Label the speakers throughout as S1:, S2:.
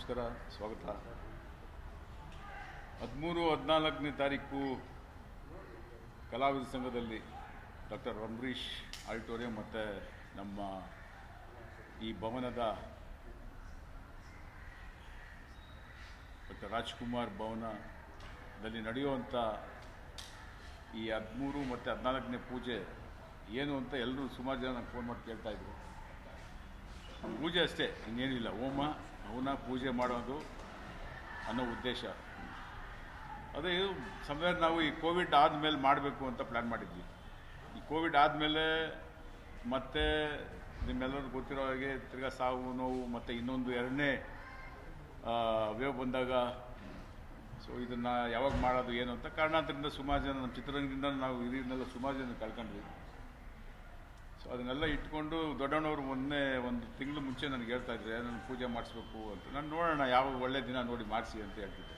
S1: ನಮಸ್ಕಾರ, ಸ್ವಾಗತ. ಹದಿಮೂರು, ಹದಿನಾಲ್ಕನೇ ತಾರೀಕು ಕಲಾವಿದ ಸಂಘದಲ್ಲಿ ಡಾಕ್ಟರ್ ಅಂಬರೀಷ್ ಆಡಿಟೋರಿಯಂ ಮತ್ತು ನಮ್ಮ ಈ ಭವನದ ಡಾಕ್ಟರ್ ರಾಜ್ಕುಮಾರ್ ಭವನದಲ್ಲಿ ನಡೆಯುವಂಥ ಈ ಹದಿಮೂರು ಮತ್ತು ಹದಿನಾಲ್ಕನೇ ಪೂಜೆ ಏನು ಅಂತ ಎಲ್ಲರೂ ಸುಮಾರು ಜನ ಫೋನ್ ಮಾಡಿ ಕೇಳ್ತಾ ಇದ್ರು. ಪೂಜೆ ಅಷ್ಟೇ ಇನ್ನೇನಿಲ್ಲ ಹೋಮ ಅವನ ಪೂಜೆ ಮಾಡೋದು ಅನ್ನೋ ಉದ್ದೇಶ. ಅದೇ ಸಮಯ ನಾವು ಈ ಕೋವಿಡ್ ಆದಮೇಲೆ ಮಾಡಬೇಕು ಅಂತ ಪ್ಲ್ಯಾನ್ ಮಾಡಿದ್ವಿ. ಈ ಕೋವಿಡ್ ಆದಮೇಲೆ ಮತ್ತೆ ನಿಮ್ಮೆಲ್ಲರೂ ಗೊತ್ತಿರೋ ಹಾಗೆ ತಿರ್ಗಾ ಸಾವು, ನೋವು ಮತ್ತು ಇನ್ನೊಂದು ಎರಡನೇ ವೇವ್ ಬಂದಾಗ ಸೊ ಇದನ್ನು ಯಾವಾಗ ಮಾಡೋದು ಏನು ಅಂತ ಕಾರಣಾಂತರದಿಂದ ಸುಮಾರು ಜನ ನಮ್ಮ ಚಿತ್ರರಂಗದಿಂದ ನಾವು ಇದನ್ನೆಲ್ಲ ಸುಮಾರು ಜನ ಕಳ್ಕೊಂಡ್ವಿ. ಸೊ ಅದನ್ನೆಲ್ಲ ಇಟ್ಕೊಂಡು ದೊಡ್ಡಣ್ಣವರು ಮೊನ್ನೆ ಒಂದು ತಿಂಗಳು ಮುಂಚೆ ನನಗೆ ಹೇಳ್ತಾ ಇದ್ರೆ, ನಾನು ಪೂಜೆ ಮಾಡಿಸ್ಬೇಕು ಅಂತ. ನಾನು, ನೋಡೋಣ, ಯಾವ ಒಳ್ಳೆ ದಿನ ನೋಡಿ ಮಾಡಿಸಿ ಅಂತ ಹೇಳ್ತಿದ್ದೆ.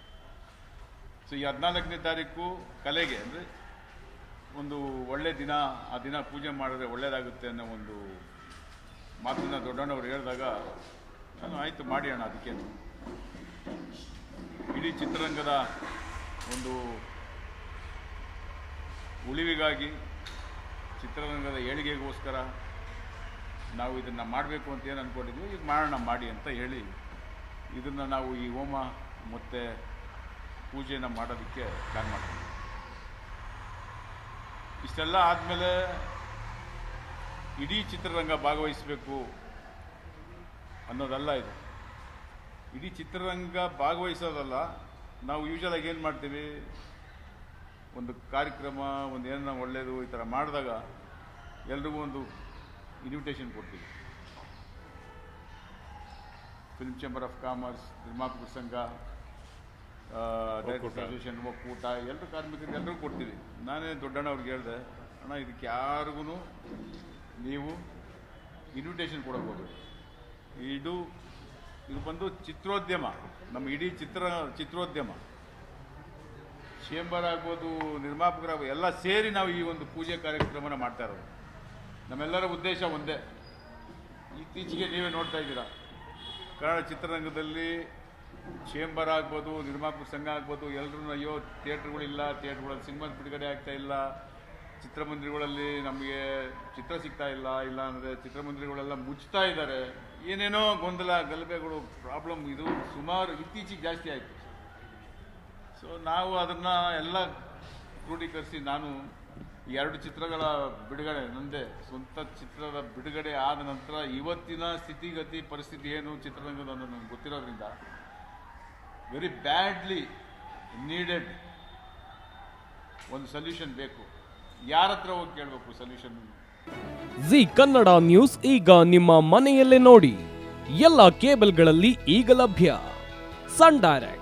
S1: ಸೊ ಈ ಹದಿನಾಲ್ಕನೇ ತಾರೀಕು ಕಲೆಗೆ, ಅಂದರೆ ಒಂದು ಒಳ್ಳೆ ದಿನ, ಆ ದಿನ ಪೂಜೆ ಮಾಡಿದ್ರೆ ಒಳ್ಳೇದಾಗುತ್ತೆ ಅನ್ನೋ ಒಂದು ಮಾತನ್ನ ದೊಡ್ಡಣ್ಣವ್ರು ಹೇಳಿದಾಗ, ನಾನು ಆಯಿತು, ಮಾಡಿ ಅಣ್ಣ ಅದಕ್ಕೇನು ಇಡೀ ಚಿತ್ರರಂಗದ ಒಂದು ಉಳಿವಿಗಾಗಿ ಚಿತ್ರರಂಗದ ಏಳಿಗೆಗೋಸ್ಕರ ನಾವು ಇದನ್ನು ಮಾಡಬೇಕು ಅಂತ ಏನು ಅಂದ್ಕೊಂಡಿದ್ವಿ ಈಗ ಮಾಡೋಣ ಮಾಡಿ ಅಂತ ಹೇಳಿ ಇದನ್ನು ನಾವು ಈ ಹೋಮ ಮತ್ತು ಪೂಜೆನ ಮಾಡೋದಕ್ಕೆ ಪ್ಲ್ಯಾನ್ ಮಾಡ್ತೀವಿ. ಇಷ್ಟೆಲ್ಲ ಆದಮೇಲೆ ಇಡೀ ಚಿತ್ರರಂಗ ಭಾಗವಹಿಸಬೇಕು ಅನ್ನೋದಲ್ಲ ಇದು. ಇಡೀ ಚಿತ್ರರಂಗ ಭಾಗವಹಿಸೋದಲ್ಲ, ನಾವು ಯೂಶಲಾಗಿ ಏನು ಮಾಡ್ತೀವಿ ಒಂದು ಕಾರ್ಯಕ್ರಮ ಒಂದು ಏನನ್ನ ಒಳ್ಳೆಯದು ಈ ಥರ ಮಾಡಿದಾಗ ಎಲ್ರಿಗೂ ಒಂದು ಇನ್ವಿಟೇಷನ್ ಕೊಡ್ತೀವಿ ಫಿಲ್ಮ್ ಚೇಂಬರ್ ಆಫ್ ಕಾಮರ್ಸ್ ನಿರ್ಮಾಪಕರ ಸಂಘ ಡೈರೆಕ್ಟರ್ ಅಸೋಸಿಯೇಷನ್ ಒಕ್ಕೂಟ ಎಲ್ಲರೂ ಕಾರ್ಮಿಕರಿಗೆ ಎಲ್ಲರೂ ಕೊಡ್ತೀವಿ ನಾನೇ ದೊಡ್ಡಣ್ಣ ಅವ್ರಿಗೆ ಹೇಳಿದೆ ಅಣ್ಣ ಇದಕ್ಕೆ ಯಾರಿಗೂ ನೀವು ಇನ್ವಿಟೇಷನ್ ಕೊಡೋಕೆ ಹೋಗ್ಬೇಡಿ. ಇದು ಇದು ಬಂದು ಚಿತ್ರೋದ್ಯಮ. ನಮ್ಮ ಇಡೀ ಚಿತ್ರ ಚಿತ್ರೋದ್ಯಮ. ಚೇಂಬರ್ ಆಗ್ಬೋದು ನಿರ್ಮಾಪಕರಾಗ್ಬೋದು ಎಲ್ಲ ಸೇರಿ ನಾವು ಈ ಒಂದು ಪೂಜೆ ಕಾರ್ಯಕ್ರಮನ ಮಾಡ್ತಾ ಇರೋದು. ನಮ್ಮೆಲ್ಲರ ಉದ್ದೇಶ ಒಂದೇ. ಇತ್ತೀಚೆಗೆ ನೀವೇ ನೋಡ್ತಾ ಇದ್ದೀರಾ. ಕನ್ನಡ ಚಿತ್ರರಂಗದಲ್ಲಿ ಚೇಂಬರ್ ಆಗ್ಬೋದು, ನಿರ್ಮಾಪಕ ಸಂಘ ಆಗ್ಬೋದು ಎಲ್ಲರೂ ಅಯ್ಯೋ, ಥಿಯೇಟ್ರ್ಗಳಿಲ್ಲ, ಥಿಯೇಟ್ರ್ಗಳಲ್ಲಿ ಸಿನಿಮಾ ಬಿಡುಗಡೆ ಆಗ್ತಾ ಇಲ್ಲ. ಚಿತ್ರಮಂದಿರಗಳಲ್ಲಿ ನಮಗೆ ಚಿತ್ರ ಸಿಗ್ತಾ ಇಲ್ಲ ಇಲ್ಲ ಅಂದರೆ ಚಿತ್ರಮಂದಿರಗಳೆಲ್ಲ ಮುಚ್ತಾ ಇದ್ದಾರೆ. ಏನೇನೋ ಗೊಂದಲ, ಗಲಭೆಗಳು, ಪ್ರಾಬ್ಲಮ್ ಇದು ಸುಮಾರು ಇತ್ತೀಚೆಗೆ ಜಾಸ್ತಿ ಆಯಿತು. ಸೊ ನಾವು ಅದನ್ನು ಎಲ್ಲ ಕ್ರೋಢೀಕರಿಸಿ ನಾನು ಎರಡು ಚಿತ್ರಗಳ ಬಿಡುಗಡೆ, ನಂದೇ ಸ್ವಂತ ಚಿತ್ರದ ಬಿಡುಗಡೆ ಆದ ನಂತರ ಇವತ್ತಿನ ಸ್ಥಿತಿಗತಿ, ಪರಿಸ್ಥಿತಿ ಏನು ಚಿತ್ರರಂಗದ ನನಗೆ ಗೊತ್ತಿರೋದ್ರಿಂದ ವೆರಿ ಬ್ಯಾಡ್ಲಿ ನೀಡೆಡ್ ಒಂದು ಸೊಲ್ಯೂಷನ್ ಬೇಕು. ಯಾರ ಹತ್ರ ಹೋಗಿ ಕೇಳಬೇಕು ಸೊಲ್ಯೂಷನ್
S2: ಜಿ ಕನ್ನಡ ನ್ಯೂಸ್ ಈಗ ನಿಮ್ಮ ಮನೆಯಲ್ಲೇ ನೋಡಿ. ಎಲ್ಲ ಕೇಬಲ್ಗಳಲ್ಲಿ ಈಗ ಲಭ್ಯ. Sun Direct.